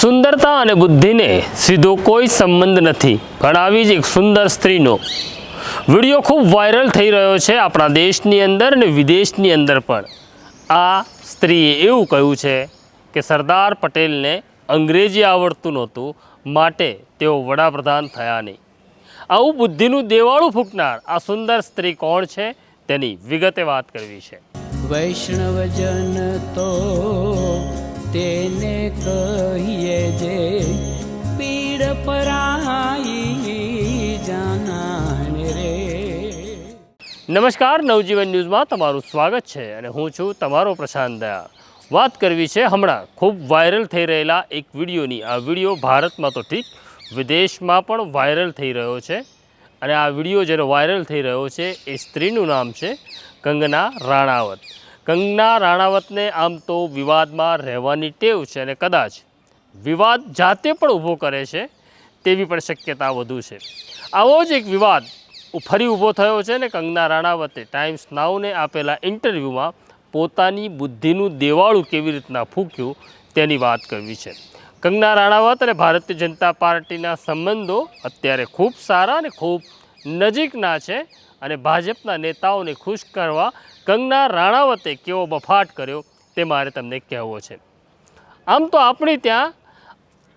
સુંદરતા અને બુદ્ધિને સીધો કોઈ સંબંધ નથી. પણ આવી જ એક સુંદર સ્ત્રીનો. વીડિયો ખૂબ વાયરલ થઈ રહ્યો છે આપણા દેશની અંદર અને વિદેશની અંદર પણ. આ સ્ત્રીએ એવું કહ્યું છે કે સરદાર પટેલને અંગ્રેજી આવડતું નહોતું, માટે તેઓ વડાપ્રધાન થયા નહીં. આવું બુદ્ધિનું દેવાળું ફૂંકનાર આ સુંદર સ્ત્રી કોણ છે તેની વિગતે વાત કરવી છે. વૈષ્ણવજન તો તેને કહીએ જે પીડ પરાઈ જાનાને રે. નમસ્કાર, નવજીવન ન્યૂઝમાં તમારું સ્વાગત છે અને હું છું તમારો પ્રશાંત દયા વાત કરવી છે હમણાં ખૂબ વાયરલ થઈ રહેલા એક વિડીયોની. આ વીડિયો ભારતમાં તો ઠીક, વિદેશમાં પણ વાયરલ થઈ રહ્યો છે અને આ વીડિયો જેનો વાયરલ થઈ રહ્યો છે એ સ્ત્રીનું નામ છે કંગના રાણાવત. કંગના રાણાવતને આમ તો વિવાદમાં રહેવાની ટેવ છે અને કદાચ વિવાદ જાતે પણ ઊભો કરે છે તેવી પણ શક્યતા વધુ છે. આવો જ એક વિવાદ ફરી ઊભો થયો છે ને કંગના રાણાવતે ટાઈમ્સ નાઉને આપેલા ઇન્ટરવ્યૂમાં પોતાની બુદ્ધિનું દેવાળું કેવી રીતના ફૂંક્યું તેની વાત કરવી છે. કંગના રાણાવત અને ભારતીય જનતા પાર્ટીના સંબંધો અત્યારે ખૂબ સારા અને ખૂબ નજીકના છે અને ભાજપના નેતાઓને ખુશ કરવા કંગના રાણાવતે કેવો બફાટ કર્યો તે મારે તમને કહેવો છે. આમ તો આપણી ત્યાં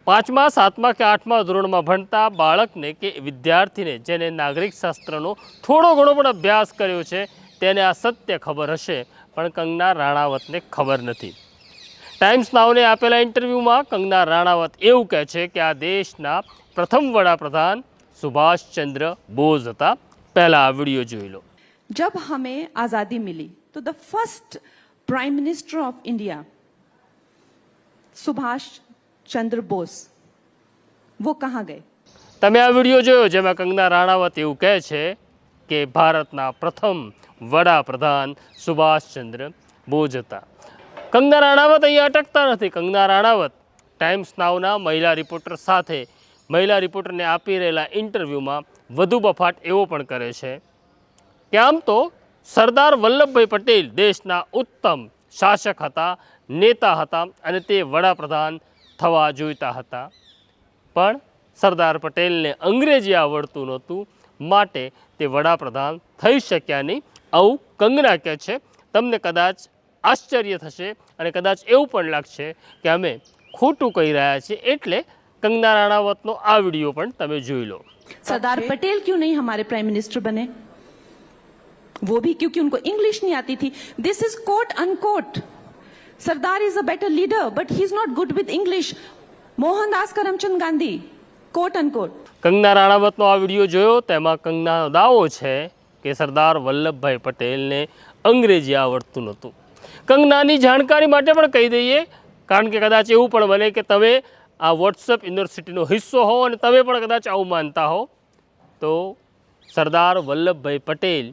પાંચમા, સાતમા કે આઠમા ધોરણમાં ભણતા બાળકને કે વિદ્યાર્થીને જેને નાગરિક શાસ્ત્રનો થોડો ઘણો પણ અભ્યાસ કર્યો છે તેને આ સત્ય ખબર હશે, પણ કંગના રાણાવતને ખબર નથી. ટાઈમ્સ નાવને આપેલા ઇન્ટરવ્યૂમાં કંગના રાણાવત એવું કહે છે કે આ દેશના પ્રથમ વડાપ્રધાન સુભાષચંદ્ર બોઝ હતા. પહેલાં આ વીડિયો જોઈ લો. जब हमें आज़ादी मिली तो the first prime minister of India Subhash Chandra Bose वो कहाँ गए તમે આ વિડીયો જોયો જેમાં કંગના રાણાવત એવું કહે છે કે ભારતના પ્રથમ વડાપ્રધાન સુભાષચંદ્ર બોઝ હતા કંગના રાણાવત અહીંયા અટકતા નથી કંગના રાણાવત ટાઈમ્સ નાવના મહિલા રિપોર્ટર સાથે મહિલા રિપોર્ટરને આપી રહેલા ઇન્ટરવ્યૂમાં વધુ બફાટ એવો પણ કરે છે કે આમ તો સરદાર વલ્લભભાઈ પટેલ દેશના ઉત્તમ શાસક હતા નેતા હતા અને તે વડાપ્રધાન થવા જોઈતા હતા. પણ સરદાર પટેલને અંગ્રેજી આવડતું નહોતું માટે તે વડાપ્રધાન થઈ શક્યા નહીં. આવું કંગના કહે છે. તમને કદાચ આશ્ચર્ય થશે અને કદાચ એવું પણ લાગશે કે અમે ખોટું કહી રહ્યા છીએ એટલે કંગના રાણાવતનો આ વીડિયો પણ તમે જોઈ લો. સરદાર પટેલ ક્યુ નહીં હમારે પ્રાઇમ મિનિસ્ટર બને? वो भी क्योंकि उनको इंग्लिश नहीं आती थी this is quote unquote Sardar is a better leader but he is not good with English Mohandas Karamchand Gandhi quote unquote Kangana રાણાવતનો આ વિડીયો જોયો તેમાં કંગનાનો દાવો છે કે સરદાર વલ્લભભાઈ પટેલને અંગ્રેજી આવડતું નહોતું કંગનાની જાણકારી માટે પણ કહી દઈએ કારણ કે કદાચ એવું પણ બને કે તમે આ વોટ્સઅપ યુનિવર્સિટીનો હિસ્સો હો અને તમે પણ કદાચ આવું માનતા હો તો સરદાર વલ્લભભાઈ પટેલ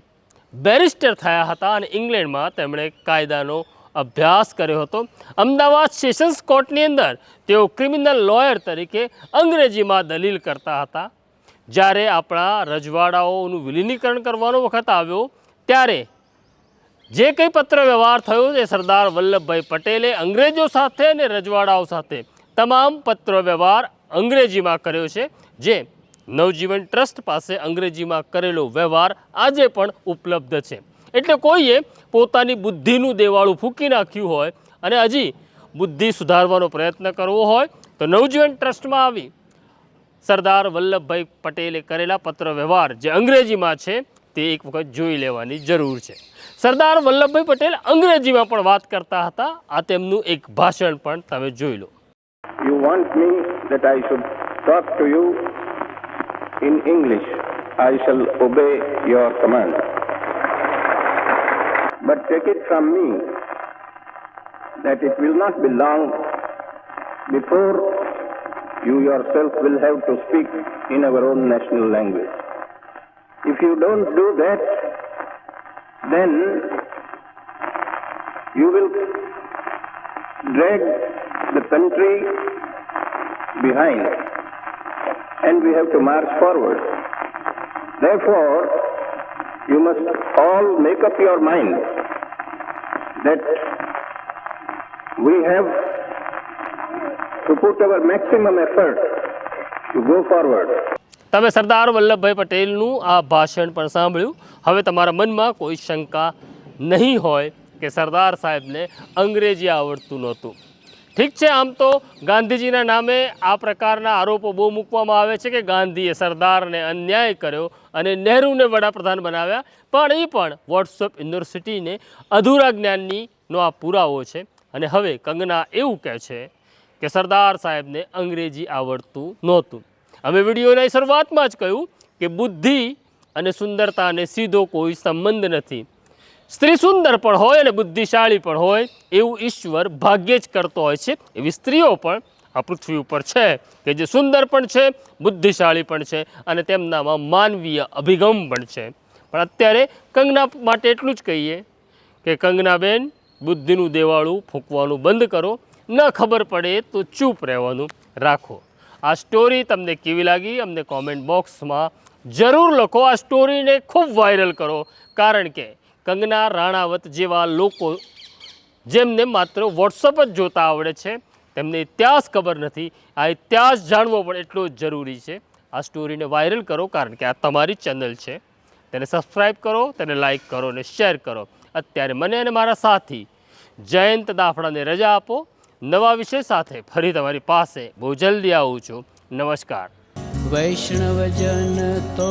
બેરિસ્ટર થયા હતા અને ઇંગ્લેન્ડમાં તેમણે કાયદાનો અભ્યાસ કર્યો હતો. અમદાવાદ સેશન્સ કોર્ટની અંદર તેઓ ક્રિમિનલ લોયર તરીકે અંગ્રેજીમાં દલીલ કરતા હતા. જ્યારે આપણા રજવાડાઓનું વિલીનીકરણ કરવાનો વખત આવ્યો, ત્યારે જે કંઈ પત્ર વ્યવહાર થયો એ સરદાર વલ્લભભાઈ પટેલે અંગ્રેજો સાથે અને રજવાડાઓ સાથે તમામ પત્ર વ્યવહાર અંગ્રેજીમાં કર્યો છે, જે નવજીવન ટ્રસ્ટ પાસે અંગ્રેજીમાં કરેલો વ્યવહાર આજે પણ ઉપલબ્ધ છે. એટલે કોઈએ પોતાની બુદ્ધિનું દેવાળું ફૂંકી નાખ્યું હોય અને હજી બુદ્ધિ સુધારવાનો પ્રયત્ન કરવો હોય તો નવજીવન ટ્રસ્ટમાં આવી સરદાર વલ્લભભાઈ પટેલે કરેલા પત્ર વ્યવહાર જે અંગ્રેજીમાં છે તે એક વખત જોઈ લેવાની જરૂર છે. સરદાર વલ્લભભાઈ પટેલ અંગ્રેજીમાં પણ વાત કરતા હતા. આ તેમનું એક ભાષણ પણ તમે જોઈ લો. You want me that I should talk to you? In English. I shall obey your command. But take it from me that it will not be long before you yourself will have to speak in our own national language. If you don't do that, then you will drag the country behind and we have to march forward. Therefore, you must all make up your mind that we have to put our maximum effort to go forward. તમે સરદાર વલ્લભભાઈ પટેલનું આ ભાષણ પણ સાંભળ્યું હવે તમારા મનમાં કોઈ શંકા નહીં હોય કે સરદાર સાહેબને અંગ્રેજી આવડતું નહોતું ઠીક છે, આમ તો ગાંધીજીના નામે આ પ્રકારના આરોપો બહુ મૂકવામાં આવે છે કે ગાંધીએ સરદારને અન્યાય કર્યો અને નહેરુને વડાપ્રધાન બનાવ્યા. પણ એ પણ વોટ્સઅપ યુનિવર્સિટીને અધૂરા જ્ઞાનનીનો આ પુરાવો છે. અને હવે કંગના એવું કહે છે કે સરદાર સાહેબને અંગ્રેજી આવડતું નહોતું. અમે વિડીયોની શરૂઆતમાં જ કહ્યું કે બુદ્ધિ અને સુંદરતાને સીધો કોઈ સંબંધ નથી. સ્ત્રી સુંદર પણ હોય અને બુદ્ધિશાળી પણ હોય એવું ઈશ્વર ભાગ્યે જ કરતો હોય છે. એવી સ્ત્રીઓ પણ આ પૃથ્વી ઉપર છે કે જે સુંદર પણ છે, બુદ્ધિશાળી પણ છે અને તેમનામાં માનવીય અભિગમ પણ છે. પણ અત્યારે કંગના માટે એટલું જ કહીએ કે કંગનાબેન, બુદ્ધિનું દેવાળું ફૂંકવાનું બંધ કરો. ન ખબર પડે તો ચૂપ રહેવાનું રાખો. આ સ્ટોરી તમને કેવી લાગી? અમને કોમેન્ટ બોક્સમાં જરૂર લખો. આ સ્ટોરીને ખૂબ વાયરલ કરો. કારણ કે કંગના, રાણાવત જેવા લોકો જેમને માત્ર વોટ્સઅપ જ જોતા આવડે છે, તેમને ઇતિહાસ ખબર નથી. આ ઇતિહાસ જાણવો પણ એટલો જ જરૂરી છે. આ સ્ટોરીને વાયરલ કરો કારણ કે આ તમારી ચેનલ છે. તેને સબસ્ક્રાઈબ કરો, તેને લાઇક કરો અને શેર કરો. અત્યારે મને અને મારા સાથી જયંત દાફડાને રજા આપો. નવા વિષય સાથે ફરી તમારી પાસે. બહુ જલ્દી આવું છું. નમસ્કાર. વૈષ્ણવજન તો